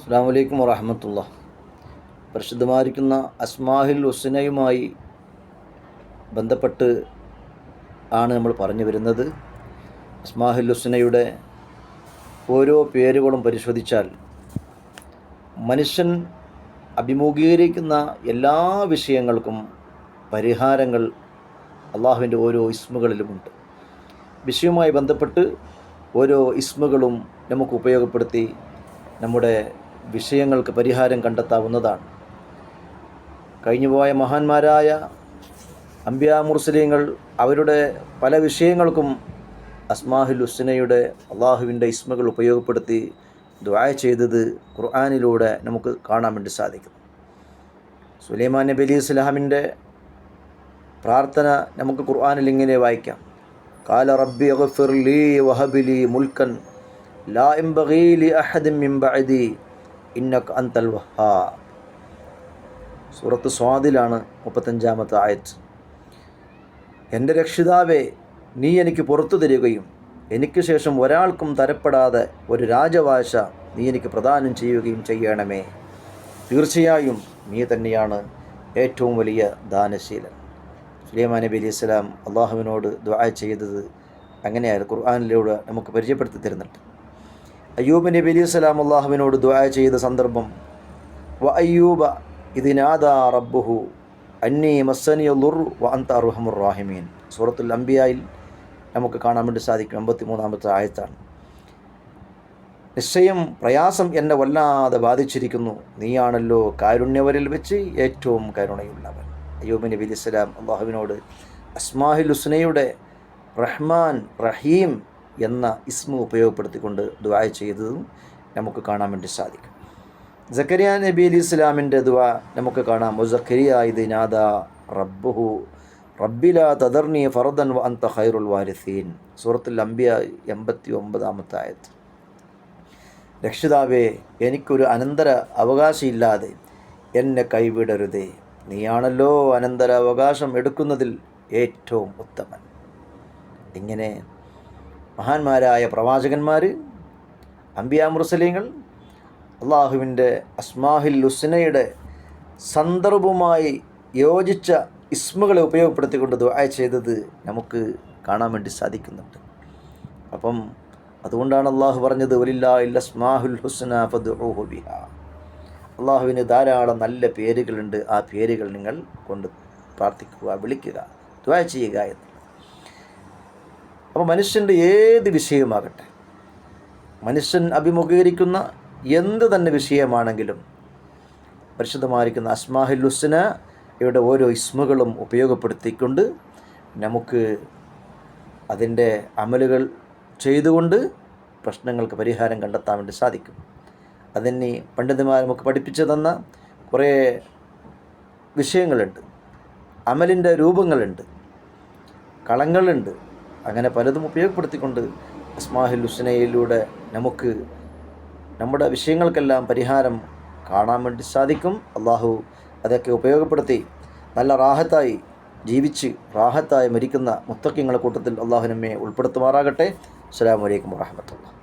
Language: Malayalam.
അസ്സാം വലൈക്കും വറഹമത്തുള്ള. പരിശുദ്ധമായിരിക്കുന്ന അസ്മാഹിൽ ഹുസനയുമായി ബന്ധപ്പെട്ട് ആണ് നമ്മൾ പറഞ്ഞു വരുന്നത്. അസ്മാഹിൽ ഹുസനയുടെ ഓരോ പേരുകളും പരിശോധിച്ചാൽ മനുഷ്യൻ അഭിമുഖീകരിക്കുന്ന എല്ലാ വിഷയങ്ങൾക്കും പരിഹാരങ്ങൾ അള്ളാഹുവിന്റെ ഓരോ ഇസ്മുകളിലുമുണ്ട്. വിഷയവുമായി ബന്ധപ്പെട്ട് ഓരോ ഇസ്മുകളും നമുക്ക് ഉപയോഗപ്പെടുത്തി നമ്മുടെ വിഷയങ്ങൾക്ക് പരിഹാരം കണ്ടെത്താവുന്നതാണ്. കഴിഞ്ഞുപോയ മഹാന്മാരായ അംബിയ മുർസലീങ്ങൾ അവരുടെ പല വിഷയങ്ങൾക്കും അസ്മാഹുൽ ഹുസ്നയുടെ അള്ളാഹുവിന്റെ ഇസ്മകൾ ഉപയോഗപ്പെടുത്തി ദ്വായ ചെയ്തത് ഖുർആാനിലൂടെ നമുക്ക് കാണാൻ വേണ്ടി സാധിക്കും. സുലൈമാൻ നബി അലി ഇസ്ലാമിന്റെ പ്രാർത്ഥന നമുക്ക് ഖുർആാനിൽ ഇങ്ങനെ വായിക്കാം. കാല റബ്ബി ലീ വഹബിലി മുൽക്കൻ ലാ ഇംബഗീലി അഹദിൻ മിൻ ബഅദി ഇന്നക അന്തൽ വഹാ സൂറത്ത് സ്വാദിലാണ് മുപ്പത്തഞ്ചാമത്തെ ആയത്ത് എന്റെ രക്ഷിതാവേ നീ എനിക്ക് പുറത്തു തരികയും എനിക്ക് ശേഷം ഒരാൾക്കും തരപ്പെടാതെ ഒരു രാജവാശ നീ എനിക്ക് പ്രദാനം ചെയ്യുകയും ചെയ്യണമേ. തീർച്ചയായും നീ തന്നെയാണ് ഏറ്റവും വലിയ ദാനശീലൻ. സുലൈമാൻ നബി അലൈഹി സ്വലാം അള്ളാഹുവിനോട് ദ്വായ ചെയ്തത് അങ്ങനെയായാലും ഖുർആാനിലൂടെ നമുക്ക് പരിചയപ്പെടുത്തി തരുന്നുണ്ട്. അയ്യൂബ് നബി അലി സ്വലാം അള്ളാഹുവിനോട് ദ്വായ ചെയ്ത സന്ദർഭം വ അയ്യൂബ ഇതിനാദാ റബ്ബുഹു അന്നി മസ്സനിയ ലുർ വ അന്ത അർഹമുർ സൂറത്തുൽ അംബിയായിൽ നമുക്ക് കാണാൻ വേണ്ടി സാധിക്കും എൺപത്തി മൂന്നാമത്തെ ആയത്താണ്. നിശ്ചയം പ്രയാസം എന്നെ വല്ലാതെ ബാധിച്ചിരിക്കുന്നു. നീയാണല്ലോ കാരുണ്യവരിൽ വെച്ച് ഏറ്റവും കരുണയുള്ളവൻ. അയ്യൂബ് നബി അലി സ്വലാം അള്ളാഹുവിനോട് അസ്മാഹിൽ ഹുസ്നയുടെ റഹ്മാൻ റഹീം എന്ന ഇസ്മു ഉപയോഗപ്പെടുത്തിക്കൊണ്ട് ദുആ ചെയ്തതും നമുക്ക് കാണാൻ വേണ്ടി സാധിക്കും. ജക്കരിയ നബി അലി ഇസ്ലാമിന്റെ ദുആ നമുക്ക് കാണാം. മുസക്കരിയ ഇത് നാദ റബ്ബുഹു റബ്ബില തദർണി ഫർദൻ വ അന്ത ഖൈറുൽ വാരിസീൻ. സൂറത്തുൽ അംബിയ എൺപത്തി ഒമ്പതാമത്തെ ആയത്. രക്ഷിതാവേ എനിക്കൊരു അനന്തര അവകാശമില്ലാതെ എന്നെ കൈവിടരുതേ. നീയാണല്ലോ അനന്തര അവകാശം എടുക്കുന്നതിൽ ഏറ്റവും ഉത്തമൻ. ഇങ്ങനെ മഹാന്മാരായ പ്രവാചകന്മാർ അംബിയ മുർസലീങ്ങൾ അള്ളാഹുവിന്റെ അസ്മാഹിൽ ലുസ്നയുടെ സന്ദർഭവുമായി യോജിച്ച ഇസ്മുകളെ ഉപയോഗപ്പെടുത്തിക്കൊണ്ട് ദുആ ചെയ്തത് നമുക്ക് കാണാൻ വേണ്ടി സാധിക്കുന്നുണ്ട്. അപ്പം അതുകൊണ്ടാണ് അള്ളാഹു പറഞ്ഞത് വലില്ലാ ഇല്ലസ്മാഹുൽ ഹുസ്ന ഫദ്ഉഹു ബിഹ. അള്ളാഹുവിന് ധാരാളം നല്ല പേരുകളുണ്ട്. ആ പേരുകൾ നിങ്ങൾ കൊണ്ട് പ്രാർത്ഥിക്കുക വിളിക്കുക ദ്വാ ചെയ്യുക എന്ന്. അപ്പോൾ മനുഷ്യന്റെ ഏത് വിഷയമാകട്ടെ മനുഷ്യൻ അഭിമുഖീകരിക്കുന്ന എന്ത് തന്നെ വിഷയമാണെങ്കിലും പരിശുദ്ധമായിരിക്കുന്ന അസ്മാഹിൽ ഹുസ്ന ഇവിടെ ഓരോ ഇസ്മുകളും ഉപയോഗപ്പെടുത്തിക്കൊണ്ട് നമുക്ക് അതിന്റെ അമലുകൾ ചെയ്തുകൊണ്ട് പ്രശ്നങ്ങൾക്ക് പരിഹാരം കണ്ടെത്താൻ വേണ്ടി സാധിക്കും. അതിന് പണ്ഡിതന്മാർ നമുക്ക് പഠിപ്പിച്ചു തന്ന കുറേ വിഷയങ്ങളുണ്ട്. അമലിന്റെ രൂപങ്ങളുണ്ട്. കളങ്ങളുണ്ട്. അങ്ങനെ പലതും ഉപയോഗപ്പെടുത്തിക്കൊണ്ട് അസ്മാഹിൽ ഹുസ്നയിലൂടെ നമുക്ക് നമ്മുടെ വിഷയങ്ങൾക്കെല്ലാം പരിഹാരം കാണാൻ വേണ്ടി സാധിക്കും. അള്ളാഹു അതൊക്കെ ഉപയോഗപ്പെടുത്തി നല്ല റാഹത്തായി ജീവിച്ച് റാഹത്തായി മരിക്കുന്ന മുത്തക്കിങ്ങളെ കൂട്ടത്തിൽ അള്ളാഹു നമ്മെ ഉൾപ്പെടുത്തുമാറാകട്ടെ. അസ്സാം വലൈക്കും വാഹമത്തുള്ള